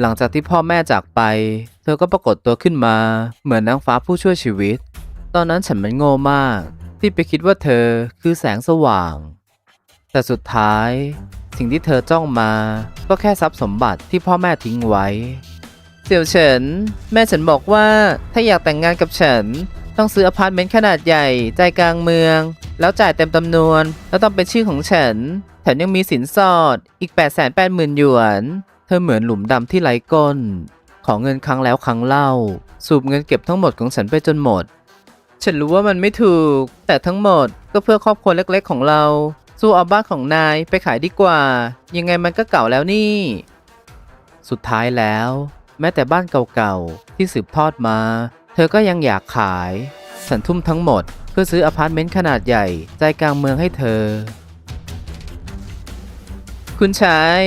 หลังจากที่พ่อแม่จากไป เธอก็ปรากฏตัวขึ้นมา เหมือนนางฟ้าผู้ช่วยชีวิต ตอนนั้นฉันมันโง่มาก ที่ไปคิดว่าเธอคือแสงสว่าง แต่สุดท้าย สิ่งที่เธอจ้องมา ก็แค่ทรัพย์สมบัติที่พ่อแม่ทิ้งไว้เสี่ยวเฉิน แม่ฉันบอกว่าถ้าอยากแต่งงานกับฉัน ต้องซื้ออพาร์ตเมนต์ขนาดใหญ่ใจกลางเมือง แล้วจ่ายเต็มจำนวน แล้วต้องเป็นชื่อของฉันแถมยังมีสินสอดอีก 8 8 0 0 0 0หยวน ธอเหมือนหลุมดำที่ไร้ก้น ของเงินครั้งแล้วครั้งเล่า สูบเงินเก็บทั้งหมดของฉันไปจนหมด ฉันรู้ว่ามันไม่ถูก แต่ทั้งหมดก็เพื่อครอบครัวเล็กๆของเรา สู้เอาบ้านของนายไปขายดีกว่า ยังไงมันก็เก่าแล้วนี่ สุดท้ายแล้ว แม้แต่บ้านเก่าๆ ที่สืบทอดมา เธอก็ยังอยากขาย ฉันทุ่มทั้งหมด เพื่อซื้ออพาร์ตเมนต์ขนาดใหญ่ใจกลางเมืองให้เธอ คุณชาย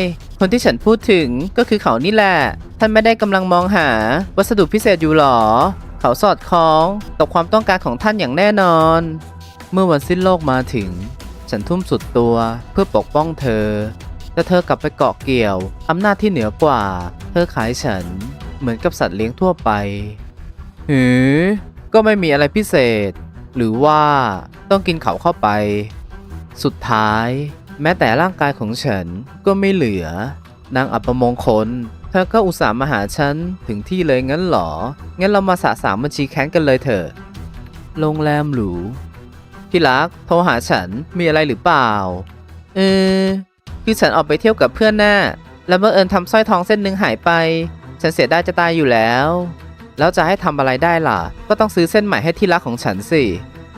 คนที่ฉันพูดถึงก็คือเขานี่แหละ ท่านไม่ได้กำลังมองหาวัสดุพิเศษอยู่หรอ เขาสอดคล้องกับความต้องการของท่านอย่างแน่นอน เมื่อวันสิ้นโลกมาถึง ฉันทุ่มสุดตัวเพื่อปกป้องเธอ แต่เธอกลับไปเกาะเกี่ยวอำนาจที่เหนือกว่า เธอขายฉันเหมือนกับสัตว์เลี้ยงทั่วไปหือก็ไม่มีอะไรพิเศษ หรือว่าต้องกินเขาเข้าไป สุดท้าย แม้แต่ร่างกายของฉันก็ไม่เหลือ นางอัปมงคล เธอก็อุตส่าห์มาหาฉัน ถึงที่เลยงั้นเหรอ งั้นเรามาสะสางบัญชีแค้นกันเลยเถอะ โรงแรมหรู ที่รัก โทรหาฉัน มีอะไรหรือเปล่า เออ คือฉันออกไปเที่ยวกับเพื่อนหน่ะแล้วบังเอิญทำสร้อยทองเส้นหนึ่งหายไป ฉันเสียดายจะตายอยู่แล้ว แล้วจะให้ทำอะไรได้ล่ะ ก็ต้องซื้อเส้นใหม่ให้ที่รักของฉันสิ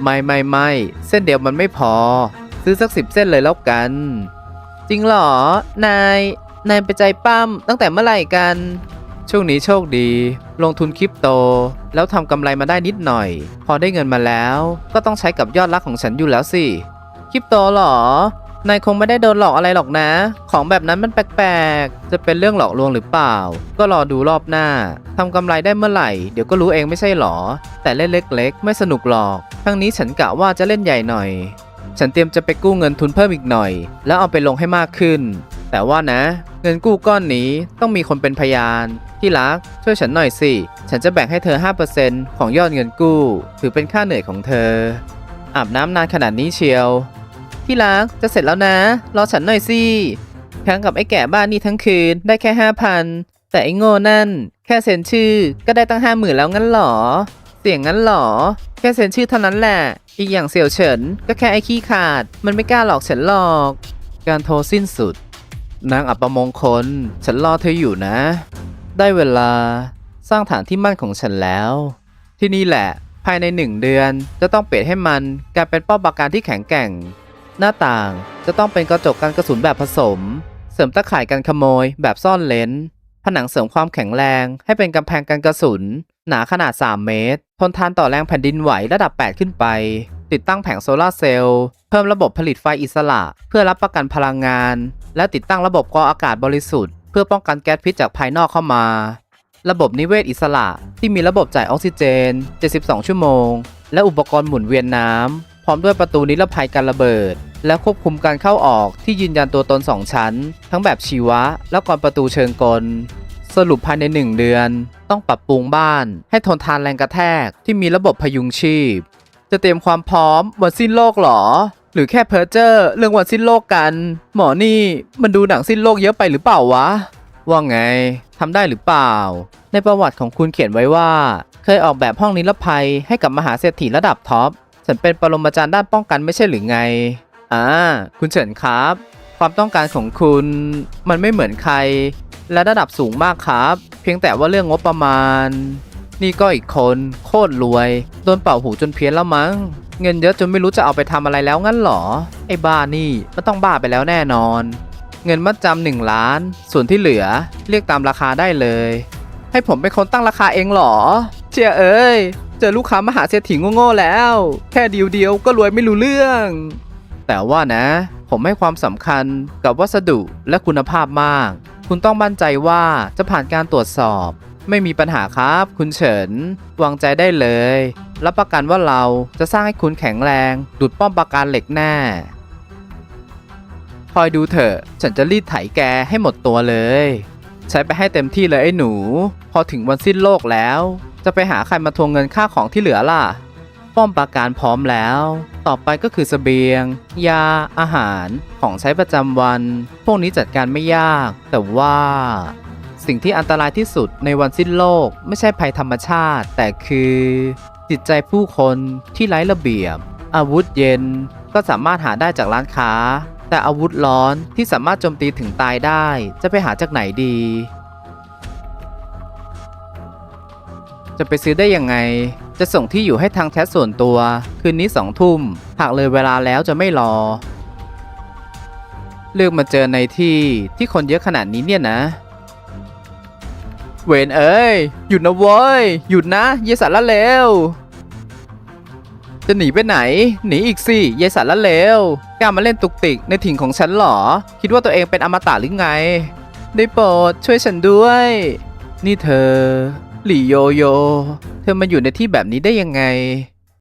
ไม่ไม่ไม่เส้นเดียวมันไม่พอ ซื้อสักสิบเส้นเลยแล้วกันจริงเหรอ นาย นายไปใจปั้มตั้งแต่เมื่อไหร่กัน ช่วงนี้โชคดี ลงทุนคริปโต แล้วทำกำไรมาได้นิดหน่อย พอได้เงินมาแล้ว ก็ต้องใช้กับยอดรักของฉันอยู่แล้วสิคริปโตเหรอนายคงไม่ได้โดนหลอกอะไรหรอกนะ ของแบบนั้นมันแปลกๆ จะเป็นเรื่องหลอกลวงหรือเปล่า ก็รอดูรอบหน้า ทำกำไรได้เมื่อไหร่ เดี๋ยวก็รู้เองไม่ใช่หรอ แต่เล่นเล็กๆ ไม่สนุกหรอก ทั้งนี้ฉันกะว่าจะเล่นใหญ่หน่อย ฉันเตรียมจะไปกู้เงินทุนเพิ่มอีกหน่อย แล้วเอาไปลงให้มากขึ้น แต่ว่านะ เงินกู้ก้อนนี้ต้องมีคนเป็นพยาน ที่รักช่วยฉันหน่อยสิ ฉันจะแบ่งให้เธอ 5%ของยอดเงินกู้ ถือเป็นค่าเหนื่อยของเธอ อาบน้ำนานขนาดนี้เชียว ที่รักจะเสร็จแล้วนะ รอฉันหน่อยสิแข่งกับไอ้แก่บ้านนี่ทั้งคืนได้แค่5,000แต่ไอ้โง่นั่น แค่เซ็นชื่อก็ได้ตั้ง50,000แล้วงั้นหรอ เสียงงั้นหรอ แค่เซ็นชื่อเท่านั้นแหละ อีกอย่างเสี่ยวเฉิน ก็แค่ไอ้ขี้ขาด มันไม่กล้าหลอกฉันหรอก การโทรสิ้นสุด นางอัปมงคล ฉันรอเธออยู่นะ ได้เวลาสร้างฐานที่มั่นของฉันแล้ว ที่นี่แหละ ภายในหนึ่งเดือนจะต้องเปลี่ยนให้มันกลายเป็นป้อมปราการที่แข็งแกร่ง หน้าต่างจะต้องเป็นกระจกกันกระสุนแบบผสม เสริมตะข่ายกันขโมยแบบซ่อนเลนผนังเสริมความแข็งแรงให้เป็นกำแพงกันกระสุน หนาขนาด 3 เมตร ทนทานต่อแรงแผ่นดินไหวระดับ 8 ขึ้นไป ติดตั้งแผงโซลาร์เซลล์เพิ่มระบบผลิตไฟอิสระ เพื่อรับประกันพลังงาน และติดตั้งระบบกรองอากาศบริสุทธิ์เพื่อป้องกันแก๊สพิษจากภายนอกเข้ามา ระบบนิเวศอิสระที่มีระบบจ่ายออกซิเจน 72 ชั่วโมง และอุปกรณ์หมุนเวียนน้ำพร้อมด้วยประตูนิรภัยการระเบิด และควบคุมการเข้าออกที่ยืนยันตัวตน 2 ชั้น ทั้งแบบชีวะ และกรประตูเชิงกลสรุปภายใน 1 เดือน ต้องปรับปรุงบ้าน ให้ทนทานแรงกระแทกที่มีระบบพยุงชีพ จะเตรียมความพร้อมวันสิ้นโลกหรอ หรือแค่เพ้อเจ้อเรื่องวันสิ้นโลกกัน หมอนี่มันดูหนังสิ้นโลกเยอะไปหรือเปล่าวะ ว่าไงทำได้หรือเปล่า ในประวัติของคุณเขียนไว้ว่า เคยออกแบบห้องนิรภัยให้กับมหาเศรษฐีระดับท็อปฉันเป็นปรมาจารย์ด้านป้องกันไม่ใช่หรือไง อ่า คุณเฉินครับ ความต้องการของคุณมันไม่เหมือนใคร และระดับสูงมากครับ เพียงแต่ว่าเรื่องงบประมาณ นี่ก็อีกคนโคตรรวย โดนเป่าหูจนเพี้ยนแล้วมั้ง เงินเยอะจนไม่รู้จะเอาไปทำอะไรแล้วงั้นเหรอ ไอ้บ้านี่มันต้องบ้าไปแล้วแน่นอน เงินมัดจำหนึ่งล้าน ส่วนที่เหลือเรียกตามราคาได้เลย ให้ผมเป็นคนตั้งราคาเองเหรอเชียเอ้ย เจอลูกค้ามหาเศรษฐีโง่ๆแล้ว แค่ดีลเดียวก็รวยไม่รู้เรื่อง แต่ว่านะ ผมให้ความสำคัญกับวัสดุและคุณภาพมาก คุณต้องมั่นใจว่าจะผ่านการตรวจสอบ ไม่มีปัญหาครับ คุณเฉิน วางใจได้เลย รับประกันว่าเราจะสร้างให้คุณแข็งแรง ดุดป้อมปราการเหล็กแน่คอยดูเถอะ ฉันจะรีดไถแกให้หมดตัวเลย ใช้ไปให้เต็มที่เลยไอ้หนู พอถึงวันสิ้นโลกแล้ว จะไปหาใครมาทวงเงินค่าของที่เหลือล่ะ ป้อมปราการพร้อมแล้ว ต่อไปก็คือเสบียง ยา อาหาร ของใช้ประจำวัน พวกนี้จัดการไม่ยาก แต่ว่า สิ่งที่อันตรายที่สุดในวันสิ้นโลก ไม่ใช่ภัยธรรมชาติ แต่คือจิตใจผู้คนที่ไร้ระเบียบ อาวุธเย็นก็สามารถหาได้จากร้านค้า แต่อาวุธร้อนที่สามารถโจมตีถึงตายได้ จะไปหาจากไหนดี จะไปซื้อได้ยังไง จะส่งที่อยู่ให้ทางแชทส่วนตัว คืนนี้สองทุ่มหากเลยเวลาแล้วจะไม่รอ เลือกมาเจอในที่ที่คนเยอะขนาดนี้เนี่ยนะ เวนเอ้ย หยุดนะเว้ย หยุดนะ เยสันละเลวจะหนีไปไหน หนีอีกสิเยสันละเลวกล้ามาเล่นตุกติกในถิ่นของฉันเหรอ คิดว่าตัวเองเป็นอมตะหรือไง ได้โปรดช่วยฉันด้วย นี่เธอ หลี่โยโย เธอมาอยู่ในที่แบบนี้ได้ยังไง